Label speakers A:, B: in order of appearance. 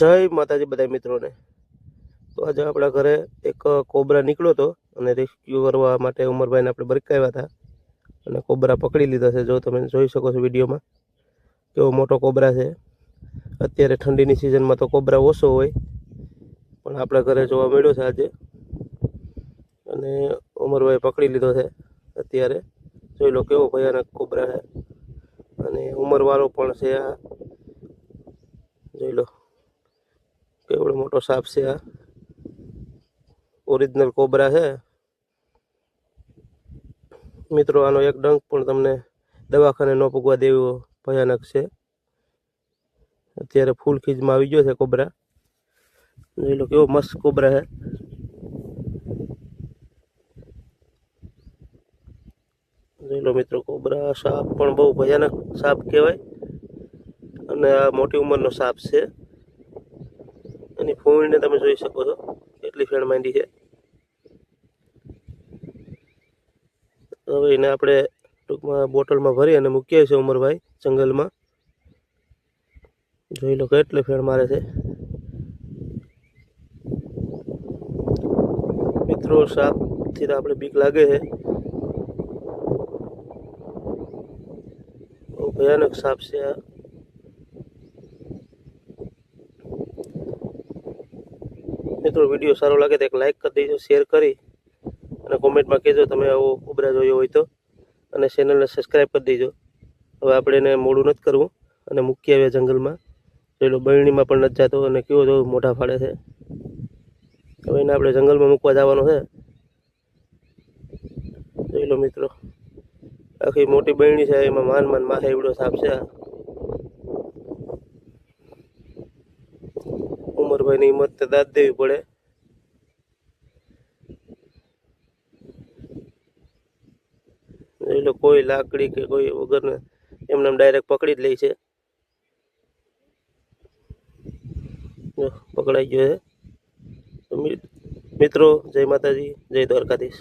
A: જય માતાજી બધા મિત્રોને. તો આજે આપણા ઘરે એક કોબરા નીકળ્યો હતો અને રેસ્ક્યુ કરવા માટે ઉમરભાઈને આપણે બરકાવ્યા હતા. અને કોબરા પકડી લીધા છે. જો તમે જોઈ શકો છો વિડીયોમાં કેવો મોટો કોબરા છે. અત્યારે ઠંડીની સિઝનમાં તો કોબરા ઓછો હોય. પણ આપણા ઘરે જોવા મળ્યો છે આજે. અને ઉમરભાઈ પકડી લીધો છે અત્યારે. જોઈ લો કેવો ભયાનક કોબરા છે. અને ઉંમરવાળો પણ છે આ જોઈ લો કેવડો મોટો સાપ છે આ. ઓરિજિનલ કોબરા છે. મિત્રો, આનો એક ડંક પણ તમને દવાખાને ન પૂગવા દેવો ભયાનક છે. અત્યારે ફૂલ ખીજમાં આવી ગયો છે કોબરા જોઈ લો કેવો મસ્ત કોબરા છે. જોઈ લો મિત્રો કોબરા સાપ પણ બહુ ભયાનક સાપ કહેવાય. અને આ મોટી ઉંમરનો સાપ છે. એની ફૂંઈને તમે જોઈ શકો છો. કેટલી ફેણ માંડી છે. હવે એને આપણે ટૂંકમાં બોટલમાં ભરી અને મૂકીએ છીએ ઉમરભાઈ જંગલમાં. જોઈ લો કેટલી ફેણ મારે છે. મિત્રો, સાપથી તો આપણે બીક લાગે છે. બહુ ભયાનક સાપ છે આ. મિત્રો, વીડિયો સારો લાગે તો એક લાઇક કરી દેજો શેર કરી અને કોમેન્ટમાં કહેજો તમે આવો ઉબરા જોયો હોય તો. અને ચેનલને સબસ્ક્રાઈબ કરી દેજો. હવે આપણે એને મોડું નથી કરવું અને મૂકી આવ્યા જંગલમાં. જોઈ લો, બરણીમાં પણ નથી જતો અને કેવો જો મોઢા ફાડે છે. હવે એને આપણે જંગલમાં મૂકવા જવાનું છે. જોઈ લો મિત્રો, આખી મોટી બહેણી છે, એમાં માન માન માથે એવડો સાપ છે આ. ઉમરભાઈની હિંમત દાદ દેવી પડે. એટલે કોઈ લાકડી કે કોઈ વગર એમને ડાયરેક્ટ પકડી જ લે છે. પકડાઈ ગયો છે. મિત્રો, જય માતાજી, જય દ્વારકાધીશ.